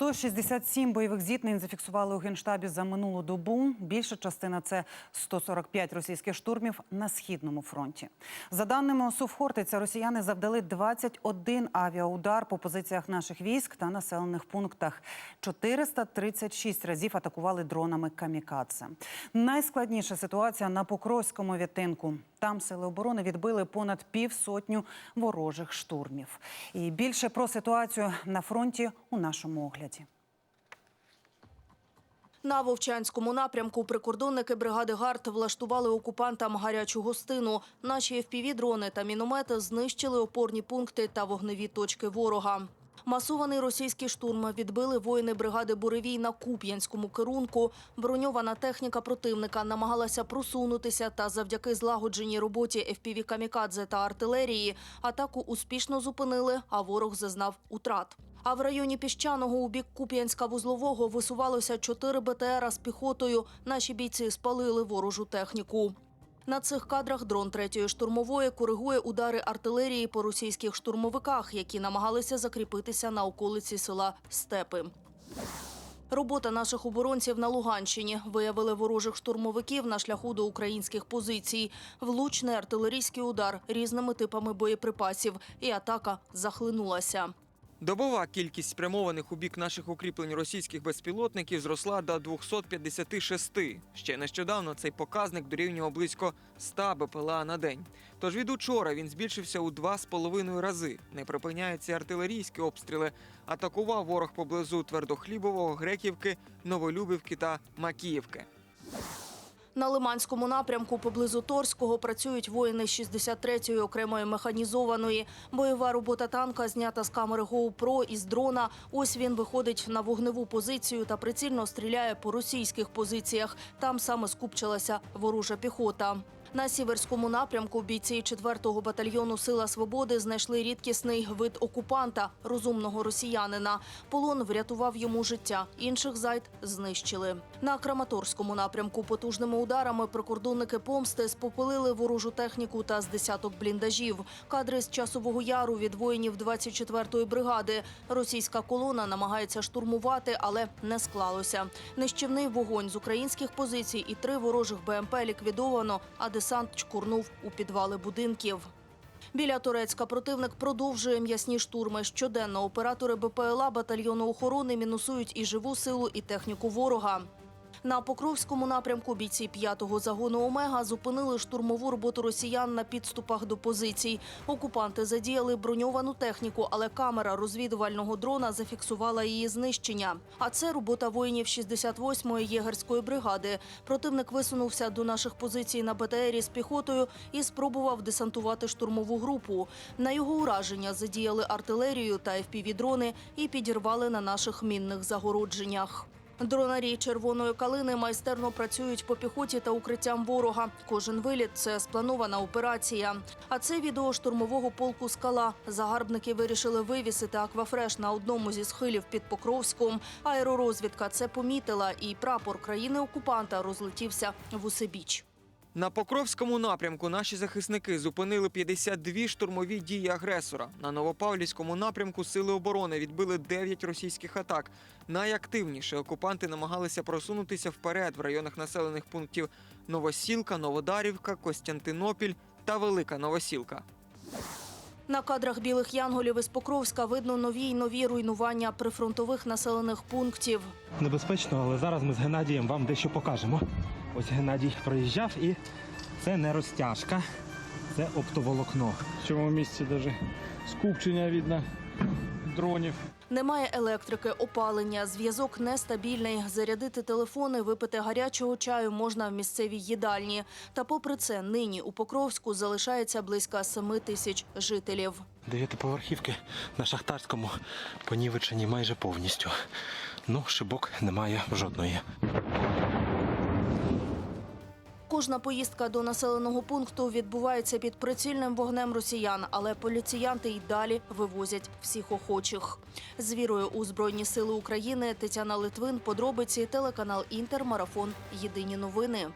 167 бойових зіткнень зафіксували у генштабі за минулу добу. Більша частина це 145 російських штурмів на східному фронті. За даними ОСУ росіяни завдали 21 авіаудар по позиціях наших військ та населених пунктах. 436 разів атакували дронами камікадзе. Найскладніша ситуація на Покровському відтинку. Там сили оборони відбили понад півсотню ворожих штурмів. І більше про ситуацію на фронті у нашому огляді. На Вовчанському напрямку прикордонники бригади ГАРД влаштували окупантам гарячу гостину. Наші FPV-дрони та міномети знищили опорні пункти та вогневі точки ворога. Масований російський штурм відбили воїни бригади Буревій на Куп'янському керунку. Броньована техніка противника намагалася просунутися та завдяки злагодженій роботі FPV «Камікадзе» та артилерії атаку успішно зупинили, а ворог зазнав утрат. А в районі Піщаного у бік Куп'янська-Вузлового висувалося чотири БТРа з піхотою. Наші бійці спалили ворожу техніку. На цих кадрах дрон 3-ї штурмової коригує удари артилерії по російських штурмовиках, які намагалися закріпитися на околиці села Степи. Робота наших оборонців на Луганщині виявили ворожих штурмовиків на шляху до українських позицій. Влучний артилерійський удар різними типами боєприпасів, і атака захлинулася. Добова кількість спрямованих у бік наших укріплень російських безпілотників зросла до 256. Ще нещодавно цей показник дорівнював близько 100 БПЛА на день. Тож від учора він збільшився у два з половиною рази. Не припиняються артилерійські обстріли. Атакував ворог поблизу Твердохлібового, Греківки, Новолюбівки та Макіївки. На Лиманському напрямку поблизу Торського працюють воїни 63-ї окремої механізованої. Бойова робота танка знята з камери GoPro і з дрона. Ось він виходить на вогневу позицію та прицільно стріляє по російських позиціях. Там саме скупчилася ворожа піхота. На сіверському напрямку бійці 4-го батальйону Сила свободи знайшли рідкісний вид окупанта розумного росіянина. Полон врятував йому життя. Інших зайд знищили. На Краматорському напрямку потужними ударами прикордонники помсти спопилили ворожу техніку та з десяток бліндажів. Кадри з часового яру від воїнів 24-ї бригади. Російська колона намагається штурмувати, але не склалося. Нищівний вогонь з українських позицій і три ворожих БМП ліквідовано, а десант чкурнув у підвали будинків. Біля Турецька противник продовжує м'ясні штурми. Щоденно оператори БПЛА батальйону охорони мінусують і живу силу, і техніку ворога. На Покровському напрямку бійці 5-го загону Омега зупинили штурмову роботу росіян на підступах до позицій. Окупанти задіяли броньовану техніку, але камера розвідувального дрона зафіксувала її знищення. А це робота воїнів 68-ї єгерської бригади. Противник висунувся до наших позицій на БТРі з піхотою і спробував десантувати штурмову групу. На його ураження задіяли артилерію та FPV-дрони і підірвали на наших мінних загородженнях. Дронарі червоної калини майстерно працюють по піхоті та укриттям ворога. Кожен виліт це спланована операція. А це відео штурмового полку Скала. Загарбники вирішили вивісити аквафреш на одному зі схилів під Покровськом. Аеророзвідка це помітила, і прапор країни окупанта розлетівся в усебіч. На Покровському напрямку наші захисники зупинили 52 штурмові дії агресора. На Новопавлівському напрямку сили оборони відбили 9 російських атак. Найактивніше окупанти намагалися просунутися вперед в районах населених пунктів Новосілка, Новодарівка, Костянтинопіль та Велика Новосілка. На кадрах білих янголів із Покровська видно нові й нові руйнування прифронтових населених пунктів. Небезпечно, але зараз ми з Геннадієм вам дещо покажемо. Ось Геннадій проїжджав і це не розтяжка, це оптоволокно. В цьому місці даже скупчення видно дронів. Немає електрики, опалення, зв'язок нестабільний. Зарядити телефони, випити гарячого чаю можна в місцевій їдальні. Та попри це, нині у Покровську залишається близько 7 тисяч жителів. Дев'ятиповерхівки на шахтарському понівечені майже повністю. Ну, шибок немає жодної. Кожна поїздка до населеного пункту відбувається під прицільним вогнем росіян, але поліціянти й далі вивозять всіх охочих. З вірою у Збройні Сили України Тетяна Литвин, подробиці, телеканал Інтер, марафон. Єдині новини.